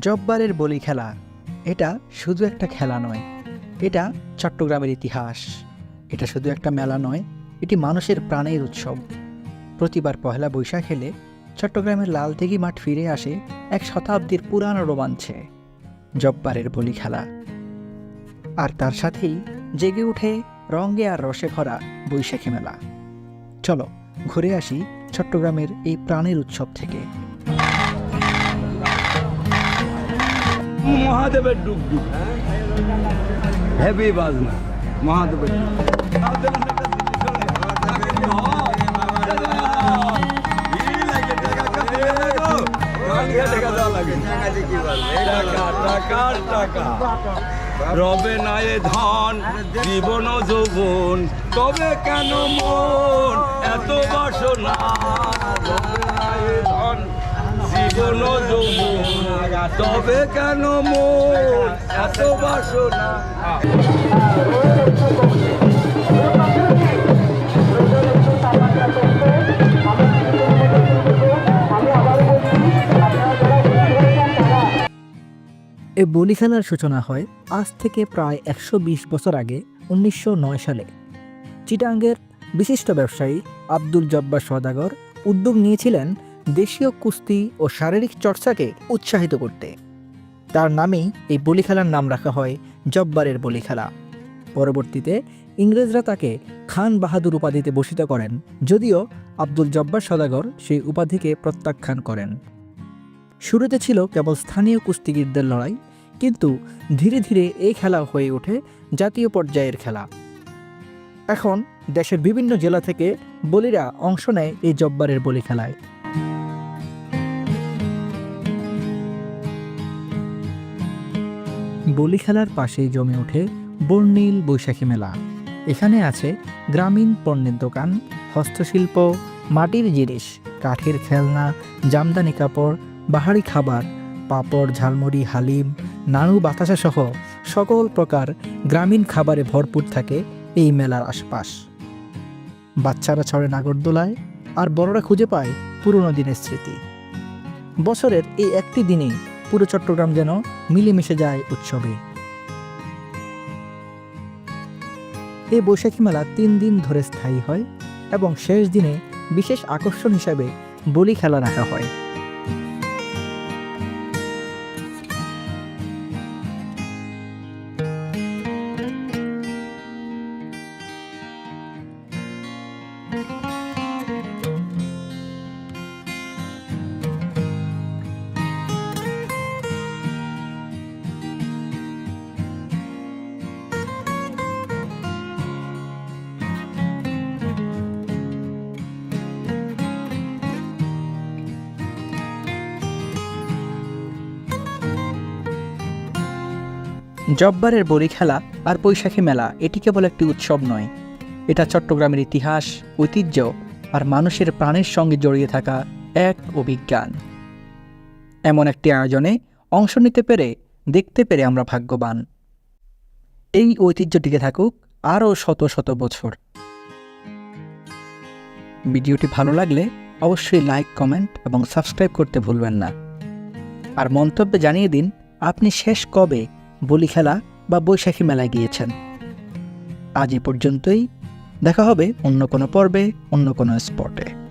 জব্বারের বলি খেলা। এটা শুধু একটা খেলা নয়। এটা চট্টগ্রামের ইতিহাস। এটা শুধু একটা মেলা নয়, এটি মানুষের প্রাণের উৎসব। প্রতিবার পহেলা বৈশাখ এলে চট্টগ্রামের লালদিঘি মাঠ ফিরে আসে এক শতাব্দীর পুরানো রোমাঞ্চে। জব্বারের বলি খেলা। আর তার সাথেই জেগে উঠে রঙে আর রসে ভরা বৈশাখী মেলা। চলো, ঘুরে আসি চট্টগ্রামের এই প্রাণের উৎসব থেকে। মহাদেবের ডুব ডুব হেভি বাজনা, মহাদেবের ডুব রবে নায়ে ধন, জীবন যৌবন, তবে কেন মন? এত বাসনা, রবে ধন, জীবন যৌবন, তবে কেন মন? এত বাসনা। এ বলি খেলার সূচনা হয় আজ থেকে প্রায় একশো বিশ বছর আগে, উনিশশো নয় সালে। চিটাঙ্গের বিশিষ্ট ব্যবসায়ী আব্দুল জব্বার সদাগর উদ্যোগ নিয়েছিলেন দেশীয় কুস্তি ও শারীরিক চর্চাকে উৎসাহিত করতে। তার নামেই এই বলি খেলার নাম রাখা হয় জব্বারের বলি খেলা পরবর্তীতে ইংরেজরা তাকে খান বাহাদুর উপাধিতে ভূষিত করেন, যদিও আব্দুল জব্বার সদাগর সেই উপাধিকে প্রত্যাখ্যান করেন। শুরুতে ছিল কেবল স্থানীয় কুস্তিগিরদের লড়াই কিন্তু ধীরে ধীরে এই খেলা হয়ে ওঠে জাতীয় পর্যায়ের খেলা। এখন দেশের বিভিন্ন জেলা থেকে বলিরা অংশ নেয় এই জব্বারের বলি খেলায়। বলি খেলার পাশেই জমে ওঠে বর্ণিল বৈশাখী মেলা। এখানে আছে গ্রামীণ পণ্যের দোকান, হস্তশিল্প, মাটির জিনিস, কাঠের খেলনা, জামদানি কাপড়, বাহারি খাবার, পাপড়, ঝালমুড়ি, হালিম নাড়ু বাতাসা সহ সকল প্রকার গ্রামীণ খাবারে ভরপুর থাকে এই মেলার আশপাশ। বাচ্চারা ছড়ে নাগরদোলায় আর বড়রা খুঁজে পায় পুরনো দিনের স্মৃতি। বছরের এই একটি দিনেই পুরো চট্টগ্রাম যেন মিলেমিশে যায় উৎসবে। এই বৈশাখী মেলা তিন দিন ধরে স্থায়ী হয় এবং শেষ দিনে বিশেষ আকর্ষণ হিসাবে বলি খেলা রাখা হয়। জব্বারের বড়ি খেলা আর বৈশাখী মেলা এটি কেবল একটি উৎসব নয়। এটা চট্টগ্রামের ইতিহাস, ঐতিহ্য আর মানুষের প্রাণের সঙ্গে জড়িয়ে থাকা এক অভিজ্ঞান। এমন একটি আয়োজনে অংশ নিতে পেরে, দেখতে পেরে আমরা ভাগ্যবান। এই ঐতিহ্য টিকে থাকুক আরও শত শত বছর। ভিডিওটি ভালো লাগলে অবশ্যই লাইক, কমেন্ট এবং সাবস্ক্রাইব করতে ভুলবেন না। আর মন্তব্যে জানিয়ে দিন, আপনি শেষ কবে বলি খেলা বা বৈশাখী মেলায় গিয়েছেন। আজ এ পর্যন্তই। দেখা হবে অন্য কোনো পর্বে, অন্য কোনো স্পটে।